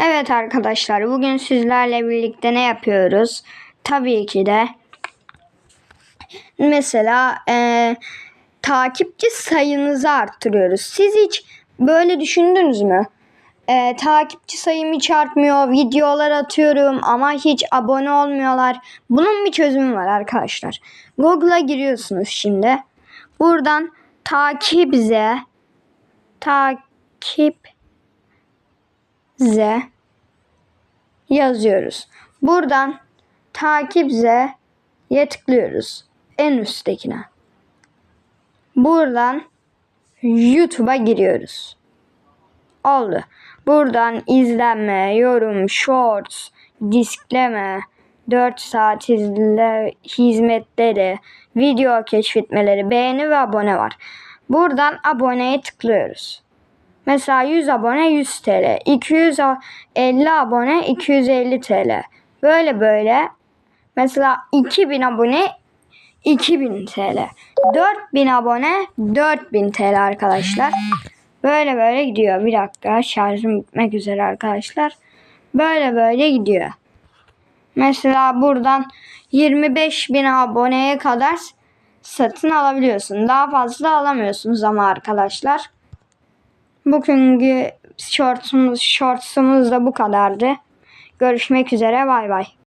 Evet arkadaşlar bugün sizlerle birlikte ne yapıyoruz? Tabii ki de mesela eee, takipçi sayınızı arttırıyoruz. Siz hiç böyle düşündünüz mü? Eee, takipçi sayım hiç artmıyor. Videolar atıyorum ama hiç abone olmuyorlar. Bunun bir çözümü var arkadaşlar. Google'a giriyorsunuz şimdi. Buradan takip ze takip Z yazıyoruz. Buradan takip Z'ye tıklıyoruz. En üsttekine. Buradan YouTube'a giriyoruz. Oldu. Buradan izlenme, yorum, shorts, diskleme, 4 saat izle, hizmetleri, video keşfetmeleri, beğeni ve abone var. Buradan aboneye tıklıyoruz. Mesela 100 abone 100 TL, 250 abone 250 TL. Böyle böyle. Mesela 2000 abone 2000 TL. 4000 abone 4000 TL arkadaşlar. Böyle böyle gidiyor. Bir dakika şarjım bitmek üzere arkadaşlar. Böyle böyle gidiyor. Mesela buradan 25 bin aboneye kadar satın alabiliyorsun. Daha fazla alamıyorsunuz ama arkadaşlar. Bugünkü shortsumuz, shortsumuz da bu kadardı. Görüşmek üzere bay bay.